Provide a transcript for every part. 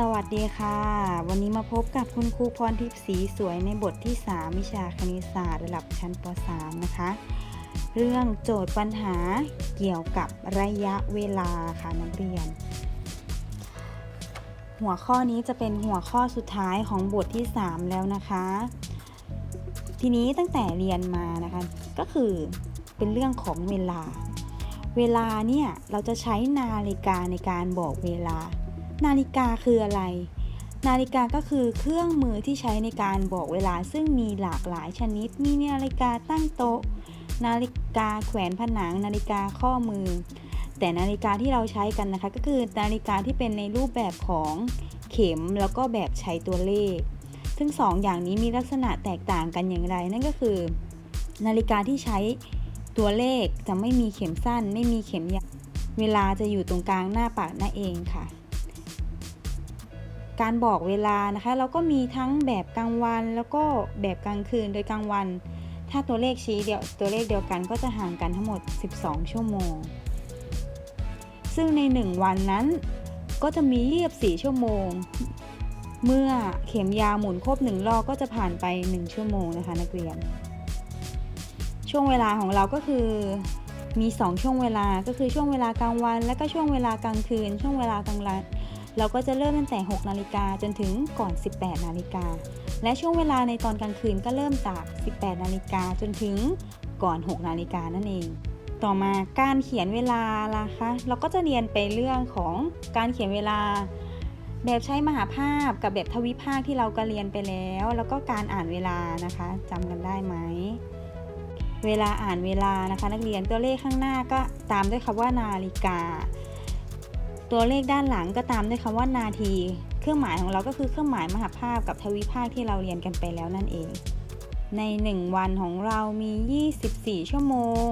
สวัสดีค่ะ วันนี้มาพบกับคุณครูพรทิพย์สีสวยในบทที่ 3 วิชาคณิตศาสตร์ระดับชั้นป .3 นะคะ เรื่องโจทย์ปัญหาเกี่ยวกับระยะเวลาค่ะนักเรียน หัวข้อนี้จะเป็นหัวข้อสุดท้ายของบทที่ 3 แล้วนะคะ ทีนี้ตั้งแต่เรียนมานะคะ ก็คือเป็นเรื่องของเวลา เวลาเนี่ยเราจะใช้นาฬิกาในการบอกเวลา นาฬิกาคืออะไร นาฬิกาก็คือเครื่องมือที่ใช้ในการบอกเวลาซึ่งมีหลากหลายชนิด มีนาฬิกาตั้งโต๊ะ นาฬิกาแขวนผนัง นาฬิกาข้อมือ แต่นาฬิกาที่เราใช้กันนะคะ ก็คือนาฬิกาที่เป็นในรูปแบบของเข็มแล้วก็แบบใช้ตัวเลข ซึ่งสองอย่างนี้มีลักษณะแตกต่างกันอย่างไร นั่นก็คือ นาฬิกาที่ใช้ตัวเลขจะไม่มีเข็มสั้น ไม่มีเข็มยาวเวลาจะอยู่ตรงกลางหน้าปากนั่นเองค่ะ การบอกเวลานะคะ เราก็มีทั้งแบบกลางวันแล้วก็แบบกลางคืนโดยกลางวัน ถ้าตัวเลขชี้เดียวตัวเลขเดียวกันก็จะห่างกันทั้งหมด 12 ชั่วโมง ซึ่งใน 1 วันนั้นก็จะมีเรียบ4ชั่วโมง เมื่อเข็มยาหมุนครบ1รอบก็จะผ่านไป 1 ชั่วโมงนะคะนักเรียน ช่วงเวลาของเราก็คือมี 2 ช่วงเวลาก็คือช่วงเวลากลางวัน และก็ช่วงเวลากลางคืน ช่วงเวลากลาง เราก็จะเริ่มตั้งแต่ 6 นาฬิกาจนถึงก่อน 18 นาฬิกา และช่วงเวลาในตอนกลางคืนก็เริ่มจาก 18 นาฬิกาจนถึงก่อน 6 นาฬิกานั่นเอง ต่อมาการเขียนเวลาล่ะคะ เราก็จะเรียนไปเรื่องของการเขียนเวลา แบบใช้มหาภาพกับแบบทวิภาคที่เราก็เรียนไปแล้ว แล้วก็การอ่านเวลานะคะจำกันได้ไหมเวลาอ่านเวลานะคะ นักเรียนตัวเลขข้างหน้าก็ตามด้วยคำว่านาฬิกา ตัวเลขด้านหลังก็ตามด้วยคำว่านาที เครื่องหมายของเราก็คือเครื่องหมายมหาภาพกับทวิภาคที่เราเรียนกันไปแล้วนั่นเอง ใน 1 วันของเรามี 24 ชั่วโมง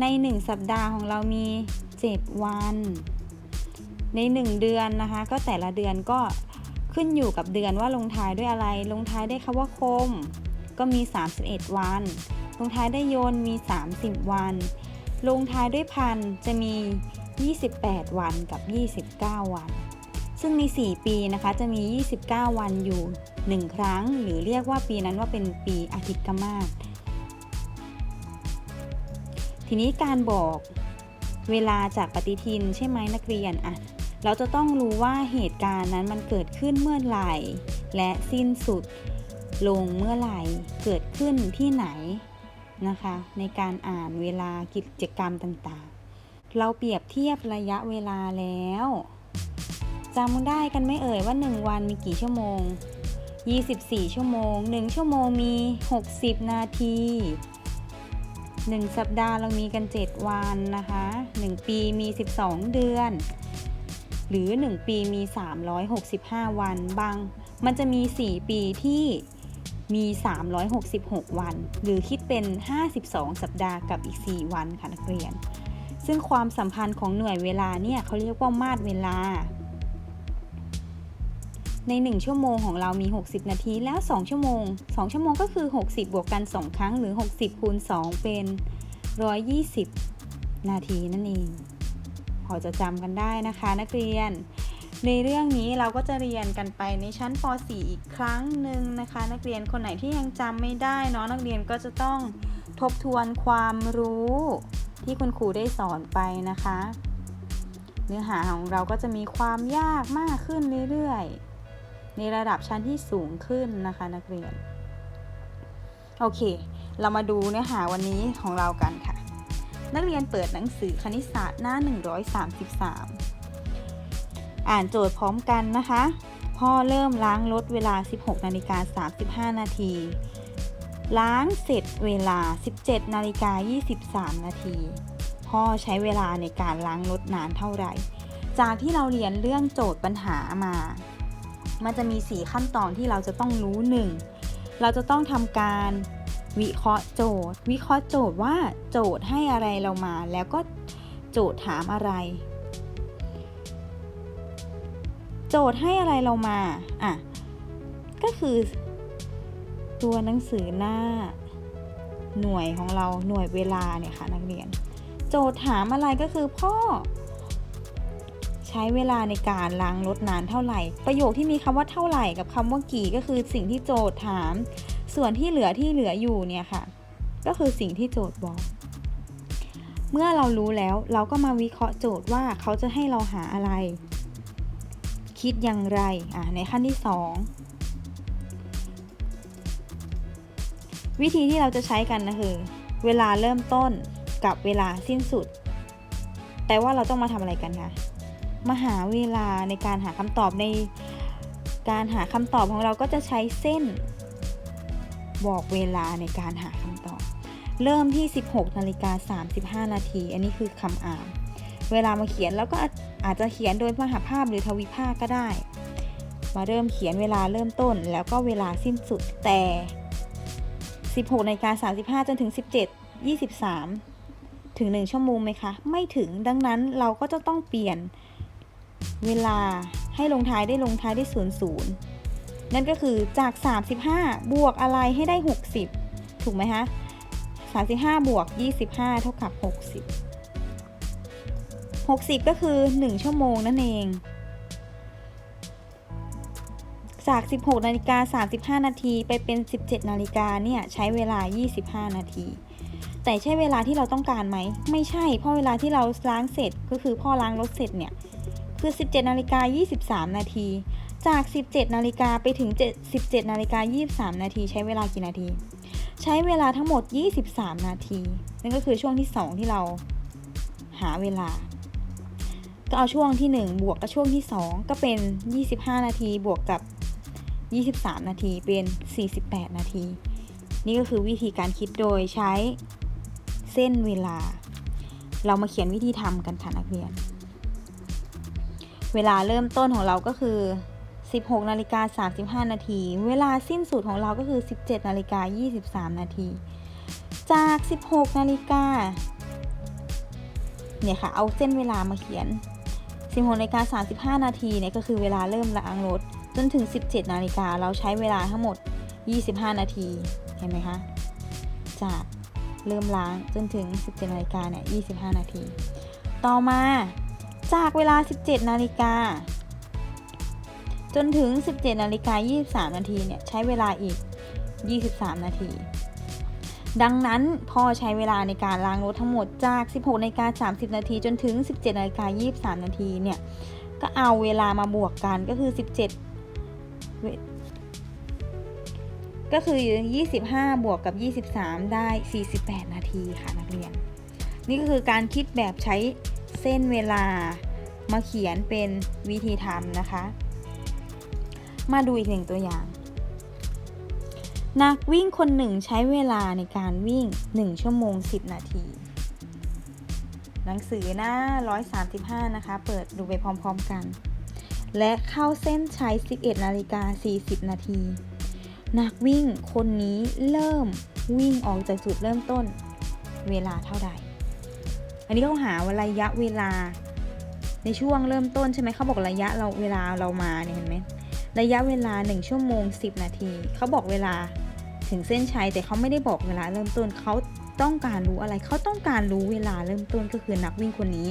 ใน 1 สัปดาห์ของเรามี 7 วัน ใน 1 เดือนนะคะ ก็แต่ละเดือนก็ขึ้นอยู่กับเดือนว่าลงท้ายด้วยอะไร ลงท้ายด้วยคำว่าคม ก็มี 31 วัน ลงท้ายด้วยโยนมี 30 วัน ลงท้ายด้วยพันจะมี 28 วันกับ 29 วัน ซึ่งใน 4 ปีนะคะจะมี 29 วันอยู่ 1 ครั้ง หรือเรียกว่าปีนั้นว่าเป็นปีอาทิตย์กมาศทีนี้การบอกเวลาจากปฏิทินใช่ไหมนักเรียนอะเราจะต้องรู้ว่าเหตุการณ์นั้นมันเกิดขึ้นเมื่อไหร่ และสิ้นสุดลงเมื่อไหร่เกิดขึ้นที่ไหนนะคะ ในการอ่านเวลากิจกรรมต่าง เราเปรียบเทียบระยะเวลาแล้วจำได้กันไหม่เอ่ยว่า 1 วันมีกี่ชั่วโมง 24 ชั่วโมง 1 ชั่วโมงมี 60 นาที 1 สัปดาห์เรามีกัน 7 วันนะคะ 1 ปีมี 12 เดือน หรือ 1 ปีมี 365 วันบาง มันจะมี 4 ปีที่มี 366 วัน หรือคิดเป็น 52 สัปดาห์กับอีก 4 วันค่ะนักเรียน ซึ่งความสัมพันธ์ของหน่วยเวลาเนี่ยเขาเรียกว่ามาตรเวลา ใน 1 ชั่วโมงของเรามี 60 นาทีแล้ว 2 ชั่วโมง 2 ชั่วโมงก็คือ 60 บวกกัน 2 ครั้งหรือ 60 คูณ 2 เป็น 120 นาทีนั่นเอง พอจะจำกันได้นะคะนักเรียนในเรื่องนี้เราก็จะเรียนกันไปในชั้นป .4 อีกครั้งหนึ่งนะคะ นักเรียนคนไหนที่ยังจำไม่ได้เนาะนักเรียนก็จะต้องทบทวนความรู้ ที่คุณครูได้สอนไปนะคะ เนื้อหาของเราก็จะมีความยากมากขึ้นเรื่อยๆ ในระดับชั้นที่สูงขึ้นนะคะนักเรียน โอเค เรามาดูเนื้อหาวันนี้ของเรากันค่ะ นักเรียนเปิดหนังสือคณิตศาสตร์หน้า 133 อ่านโจทย์พร้อมกันนะคะ พ่อเริ่มล้างรถเวลา 16นาฬิกา35 นาที ล้างเสร็จเวลา 17นาฬิกา23 นาที พ่อใช้เวลาในการล้างรถนานเท่าไหร่ จากที่เราเรียนเรื่องโจทย์ปัญหามา มันจะมี 4 ขั้นตอนที่เราจะต้องรู้ 1. เราจะต้องทำการวิเคราะห์โจทย์ วิเคราะห์โจทย์ว่าโจทย์ให้อะไรเรามา แล้วก็โจทย์ถามอะไร โจทย์ให้อะไรเรามา อะ ก็คือ ตัวหนังสือหน้าหน่วยของเราหน่วยเวลาเนี่ยค่ะนักเรียน โจทย์ถามอะไรก็คือพ่อ ใช้เวลาในการล้างรถนานเท่าไหร่ ประโยคที่มีคำว่าเท่าไหร่กับคำว่ากี่ก็คือสิ่งที่โจทย์ถาม ส่วนที่เหลือที่เหลืออยู่เนี่ยค่ะ ก็คือสิ่งที่โจทย์บอก เมื่อเรารู้แล้วเราก็มาวิเคราะห์โจทย์ว่าเขาจะให้เราหาอะไร คิดอย่างไรอะในขั้นที่ 2 วิธีที่เราจะใช้กันนะคือ เวลาเริ่มต้นกับเวลาสิ้นสุด แต่ว่าเราต้องมาทำอะไรกันคะมาหาเวลาในการหาคำตอบในการหาคำตอบของเราก็จะใช้เส้น บอกเวลาในการหาคำตอบ เริ่มที่ 16นาฬิกา35 นาที อันนี้คือคำอ่าน เวลามาเขียนแล้วก็อาจจะเขียนโดยมหาภาพหรือทวิภาคก็ได้ มาเริ่มเขียนเวลาเริ่มต้นแล้วก็เวลาสิ้นสุดแต่ 16นาฬิกา35 จนถึง 17 23 ถึง 1 ชั่วโมงไหมคะ ไม่ถึงดังนั้นเราก็จะต้องเปลี่ยนเวลาให้ลงท้ายได้ลงท้ายได้00นั่นก็คือจาก 35 บวกอะไรให้ได้ 60 ถูกไหมคะ35 บวก 25 เท่ากับ 60 60 ก็คือ 1 ชั่วโมงนั่นเอง จาก 16นาฬิกา35 นาทีไปเป็น 17นาฬิกาเนี่ยใช้เวลา 25 นาที แต่ใช่เวลาที่เราต้องการไหม ไม่ใช่ เพราะเวลาที่เราล้างเสร็จก็คือพ่อล้างรถเสร็จเนี่ยคือ 17นาฬิกา23 นาที จาก 17นาฬิกาไปถึง17นาฬิกา23 นาทีใช้เวลากี่นาที ใช้เวลาทั้งหมด 23 นาที นั่นก็คือช่วงที่ 2 ที่เราหาเวลา ก็เอาช่วงที่ 1 บวกกับช่วงที่ 2 ก็เป็น 25 นาทีบวกกับ 23 นาทีเป็น 48 นาที นี่ก็คือวิธีการคิดโดยใช้เส้นเวลา เรามาเขียนวิธีทำกันค่ะนักเรียน เวลาเริ่มต้นของเราก็คือ 16นาฬิกา35 นาที เวลาสิ้นสุดของเราก็คือ 17นาฬิกา23 นาที จาก 16นาฬิกาเนี่ยค่ะ เอาเส้นเวลามาเขียน 16นาฬิกา35 นาทีเนี่ยก็คือเวลาเริ่มล้างรถ จนถึง 17 นาฬิกาเราใช้เวลาทั้งหมด 25 นาที เห็นไหมคะ จากเริ่มล้างจนถึง 17 นาฬิกาเนี่ย 25 นาที ต่อมาจากเวลา 17 นาฬิกาจนถึง 17 นาฬิกา 23 นาทีเนี่ยใช้เวลาอีก 23 นาที ดังนั้นพอใช้เวลาในการล้างรถทั้งหมดจาก 16นาฬิกา30 นาที จนถึง 17นาฬิกา23 นาทีเนี่ยก็เอาเวลามาบวกกันก็คือ 17 ก็คือ 25 บวกกับ 23 ได้ 48 นาทีค่ะนักเรียน นี่ก็คือการคิดแบบใช้เส้นเวลามาเขียนเป็นวิธีทำนะคะ มาดูอีกหนึ่งตัวอย่าง นักวิ่งคนหนึ่งใช้เวลาในการวิ่ง 1 ชั่วโมง 10 นาที หนังสือหน้า 135 นะคะ เปิดดูไปพร้อม ๆ กัน และเข้าเส้นชัย 11 นาฬิกา 40 นาที นักวิ่งคนนี้เริ่มวิ่งออกจากจุดเริ่มต้นเวลาเท่าใด อันนี้เขาหาระยะเวลาในช่วงเริ่มต้นใช่ไหมเขาบอกระยะเราเวลาเรามาเนี่ยเห็นไหมระยะเวลา 1 ชั่วโมง 10 นาที เขาบอกเวลาถึงเส้นชัยแต่เขาไม่ได้บอกเวลาเริ่มต้นเขาต้องการรู้อะไรเขาต้องการรู้เวลาเริ่มต้นก็คือนักวิ่งคนนี้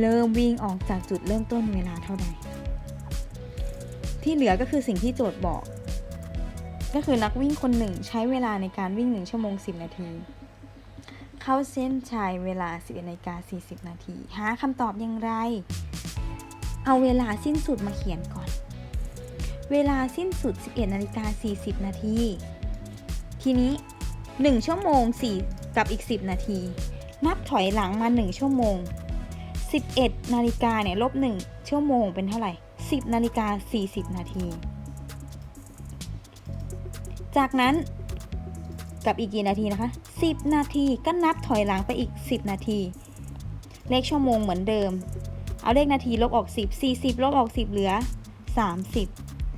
เริ่มวิ่งออกจากจุดเริ่มต้นเวลาเท่าใด ที่เหลือก็คือสิ่งที่โจทย์บอก ก็คือนักวิ่งคนหนึ่งใช้เวลาในการวิ่ง 1 ชั่วโมง 10 นาที เข้าเส้นชัยเวลา11นาฬิกา40 นาที หาคำตอบอย่างไร เอาเวลาสิ้นสุดมาเขียนก่อน เวลาสิ้นสุด 11นาฬิกา40 นาที ทีนี้ 1 ชั่วโมง 4 กับอีก 10 นาที นับถอยหลังมา 1 ชั่วโมง 11 นาฬิกาเนี่ยลบ1ชั่วโมงเป็นเท่าไหร่ 10 นาฬิกา 40 นาที จากนั้นกับอีกกี่นาทีนะคะ 10 นาทีก็นับถอยหลังไปอีก 10 นาที เลขชั่วโมงเหมือนเดิม เอาเลขนาทีลบออก 10 40 ลบออก 10 เหลือ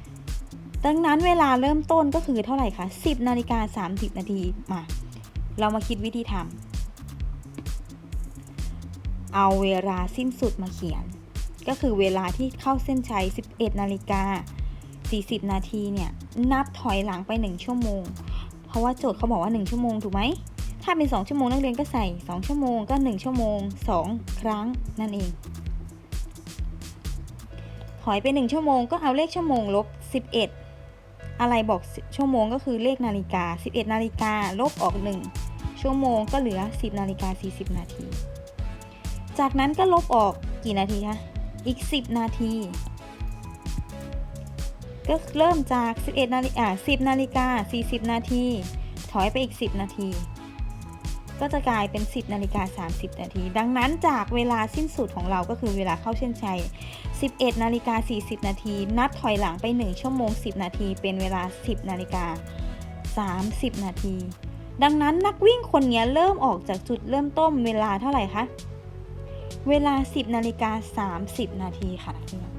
30 ดังนั้นเวลาเริ่มต้นก็คือเท่าไหร่คะ 10 นาฬิกา 30 นาที มา เรามาคิดวิธีทำ เอาเวลาสิ้นสุดมาเขียน ก็คือเวลาที่เข้าเส้นชัย 11 นาฬิกา 40 นาทีเนี่ย นับถอยหลังไป 1 ชั่วโมง เพราะว่าโจทย์เขาบอกว่า 1 ชั่วโมงถูกไหม ถ้าเป็น 2 ชั่วโมงนักเรียนก็ใส่ 2 ชั่วโมงก็ 1 ชั่วโมง 2 ครั้งนั่นเอง ถอยไป 1 ชั่วโมงก็เอาเลขชั่วโมงลบ 11อะไรบอกชั่วโมงก็คือเลขนาฬิกา 11 นาฬิกาลบออก 1 ชั่วโมงก็เหลือ 10 นาฬิกา 40 นาที จากนั้นก็ลบออกกี่นาทีคะ อีก 10 นาที ก็เริ่มจาก 11นาฬิกา10นาฬิกา40 นาที ถอยไปอีก 10 นาที ก็จะกลายเป็น 10นาฬิกา30 นาที ดังนั้นจากเวลาสิ้นสุดของเราก็คือเวลาเข้าเส้นชัย 11นาฬิกา40 นาที นับถอยหลังไป 1 ชั่วโมง 10 นาที เป็นเวลา 10นาฬิกา30 นาที ดังนั้นนักวิ่งคนนี้เริ่มออกจากจุดเริ่มต้นเวลาเท่าไหร่คะ เวลา 10นาฬิกา30 นาทีค่ะนักเรียน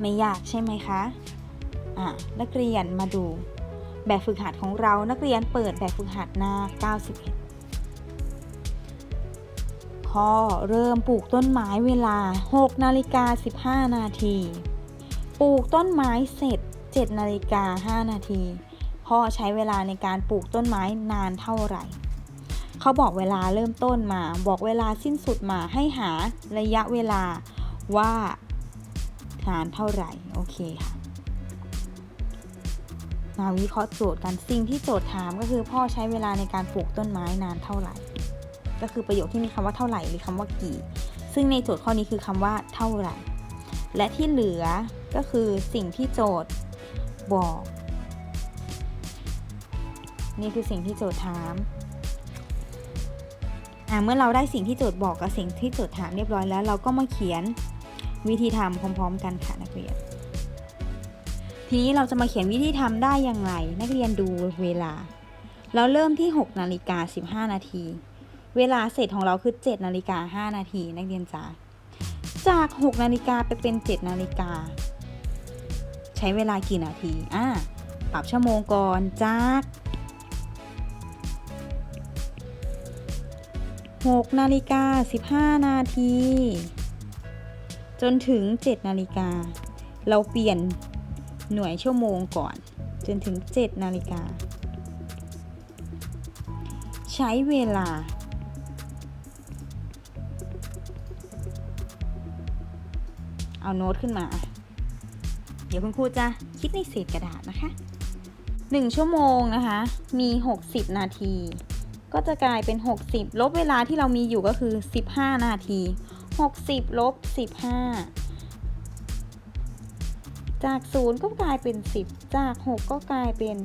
ไม่ยากใช่ไหมคะอะนักเรียนมาดู แบบฝึกหัดของเรานักเรียนเปิดแบบฝึกหัดหน้า 91พ่อเริ่มปลูกต้นไม้เวลา 6 นาฬิกา 15 นาที ปลูกต้นไม้เสร็จ 7 นาฬิกา 5 นาที พ่อใช้เวลาในการปลูกต้นไม้นานเท่าไหร่ เขาบอกเวลาเริ่มต้นมา บอกเวลาสิ้นสุดมาให้หาระยะเวลาว่านานเท่าไหร่ โอเคค่ะ มาวิเคราะห์โจทย์กัน สิ่งที่โจทย์ถามก็คือพ่อใช้เวลาในการปลูกต้นไม้นานเท่าไหร่ ก็คือประโยคที่มีคำว่าเท่าไหร่หรือคำว่ากี่ ซึ่งในโจทย์ข้อนี้คือคำว่าเท่าไหร่ และที่เหลือก็คือสิ่งที่โจทย์บอก นี่คือสิ่งที่โจทย์ถาม เมื่อเราได้สิ่งที่โจทย์บอกกับสิ่งที่โจทย์ถามเรียบร้อยแล้ว เราก็มาเขียนวิธีทำพร้อมๆ กันค่ะนักเรียน ทีนี้เราจะมาเขียนวิธีทำได้อย่างไร นักเรียนดูเวลา เราเริ่มที่ 6นาฬิกา15 นาที เวลาเสร็จของเราคือ 7นาฬิกา5นาทีนักเรียนจ๋าจาก 6นาฬิกาไปเป็น 7นาฬิกาใช้เวลากี่นาที อ่า ปรับชั่วโมงก่อนจาก 6นาฬิกา15 นาที จนถึง 7 นาฬิกา เราเปลี่ยนหน่วยชั่วโมงก่อน จนถึง 7 นาฬิกา ใช้เวลา เอาโน้ตขึ้นมา เดี๋ยวคุณครูจะคิดในเศษกระดาษนะคะ 1 ชั่วโมงนะคะ มี 60 นาที ก็จะกลายเป็น 60 ลบเวลาที่เรามีอยู่ก็คือ 15 นาที 60 ลบ 15 จาก 0 ก็กลายเป็น 10 จาก 6 ก็กลายเป็น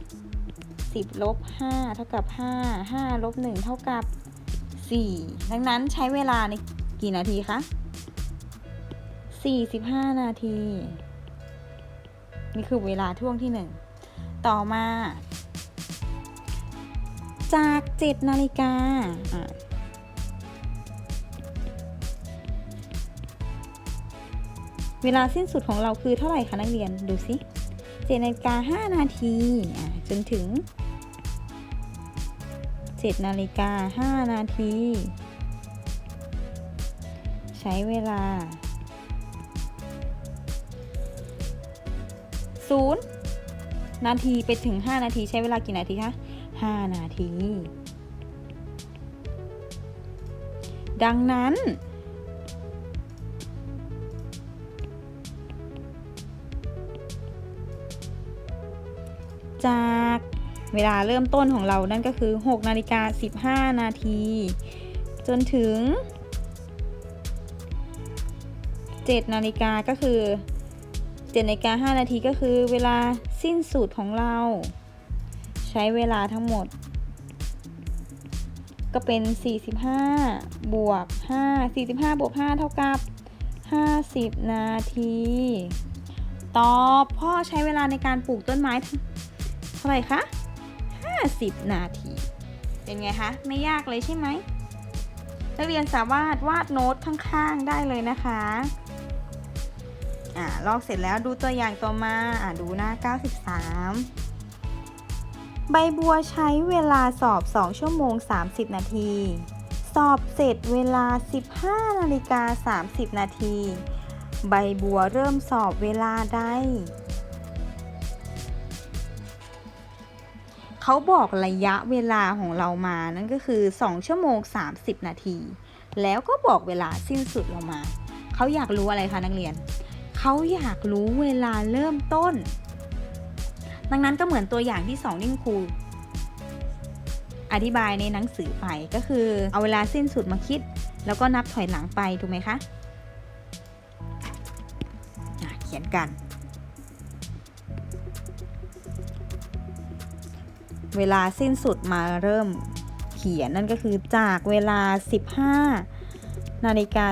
5 10 ลบ 5 เท่ากับ 5 5 ลบ 1 เท่ากับ 4 ดังนั้นใช้เวลาในกี่นาทีคะ 45 นาที นี่คือเวลาช่วงที่ 1 ต่อมา จาก 7 นาฬิกาเวลาสิ้นสุดของเราคือเท่าไหร่คะนักเรียนดูสิ7นาฬิกา5นาทีจนถึง 7 นาฬิกา 5 นาที ใช้เวลา 0 นาทีไปถึง 5 นาทีใช้เวลากี่นาทีคะ 5 นาที ดังนั้น จากเวลาเริ่มต้นของเรานั่นก็คือ 6 นาฬิกา 15 นาที จนถึง 7 นาฬิกาก็คือ7นาฬิกา5นาทีก็คือเวลาสิ้นสุดของเรา ใช้เวลาทั้งหมด ก็เป็น 45 บวก 5 45 บวก 5 เท่ากับ 50 นาที ตอบพ่อใช้เวลาในการปลูกต้นไม้เท่าไหร่คะ 50 นาที เป็นไงคะ ไม่ยากเลยใช่ไหมนักเรียนสามารถวาดโน้ตข้างๆได้เลยนะคะอ่าลอกเสร็จแล้วดูตัวอย่างต่อมาอ่าดูหน้า 93 ใบบัวใช้เวลาสอบ 2 ชั่วโมง 30 นาที สอบเสร็จเวลา 15นาฬิกา30 นาที ใบบัวเริ่มสอบเวลาใดเขาบอกระยะเวลาของเรามานั่นก็คือ 2 ชั่วโมง 30 นาที แล้วก็บอกเวลาสิ้นสุดเรามา เขาอยากรู้อะไรคะนักเรียน เขาอยากรู้เวลาเริ่มต้น ดังนั้นก็เหมือนตัวอย่างที่สองที่คุณครูอธิบายในหนังสือไปก็คือเอาเวลาสิ้นสุดมาคิด แล้วก็นับถอยหลังไปถูกไหมคะอะเขียนกัน เวลาสิ้นสุดมาเริ่มเขียนนั่นก็คือจากเวลา 15 นาฬิกา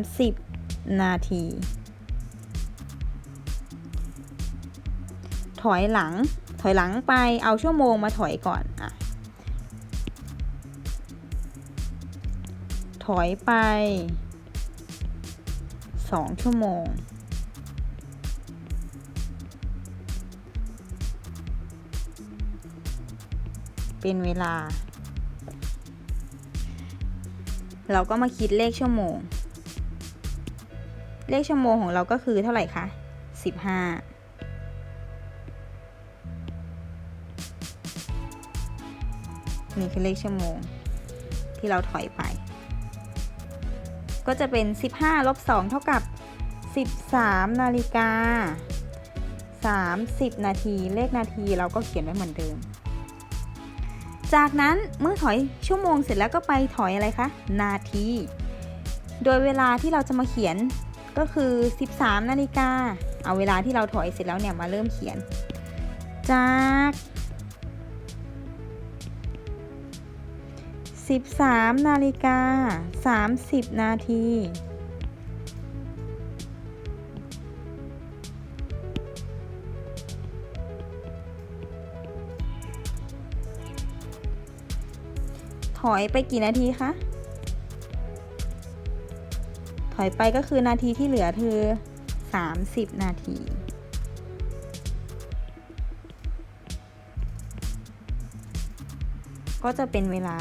30 นาที ถอยหลัง ถอยหลังไปเอาชั่วโมงมาถอยก่อนอะถอยไป 2 ชั่วโมง เป็นเวลา เราก็มาคิดเลขชั่วโมง เลขชั่วโมงของเราก็คือเท่าไหร่คะ 15 นี่คือเลขชั่วโมง ที่เราถอยไป ก็จะเป็น 15ลบ2เท่ากับ 13 นาฬิกา 30 นาทีเลขนาทีเราก็เขียนไว้เหมือนเดิม จากนั้นเมื่อถอยชั่วโมงเสร็จแล้วก็ไปถอยอะไรคะ นาที โดยเวลาที่เราจะมาเขียนก็คือ 13 นาฬิกา เอาเวลาที่เราถอยเสร็จแล้วเนี่ยมาเริ่มเขียน จาก 13นาฬิกา30 นาทีถอยไปกี่นาทีคะ ถอยไปก็คือนาทีที่เหลือคือ 30 นาที ก็จะเป็นเวลา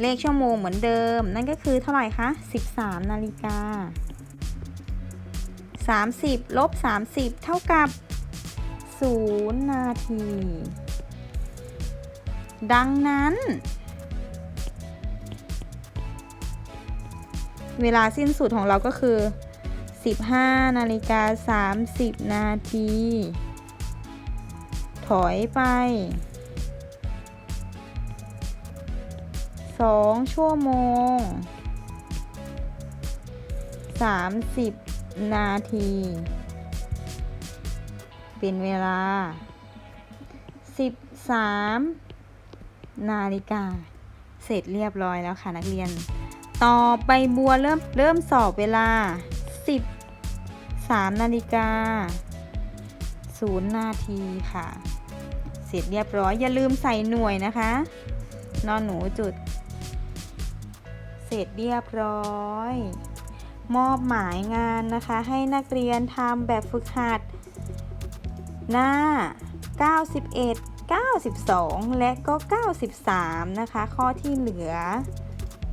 เลขชั่วโมงเหมือนเดิม นั่นก็คือเท่าไหร่คะ 13 นาฬิกา 30 ลบ 30 เท่ากับ 0 นาที ดังนั้น เวลาสิ้นสุดของเราก็คือ 15 นาฬิกา 30 นาที ถอยไป 2ชั่วโมง30นาที เป็นเวลา13นาฬิกา เสร็จเรียบร้อยแล้วค่ะนักเรียน ต่อไปบัวเริ่มเริ่มสอบเวลา13นาฬิกา0นาทีค่ะ เสร็จเรียบร้อยอย่าลืมใส่หน่วยนะคะ นอนหนูจุด ร็จเรียบร้อย มอบหมายงานนะคะ ให้นักเรียนทำแบบฝึกหัด หน้า 91 92 และก็ 93 นะคะ ข้อที่เหลือ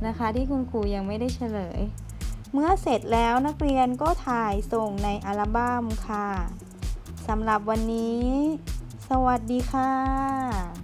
นะคะ ที่คุณครูยังไม่ได้เฉลย เมื่อเสร็จแล้วนักเรียนก็ถ่ายส่งในอัลบั้มค่ะสำหรับวันนี้ สวัสดีค่ะ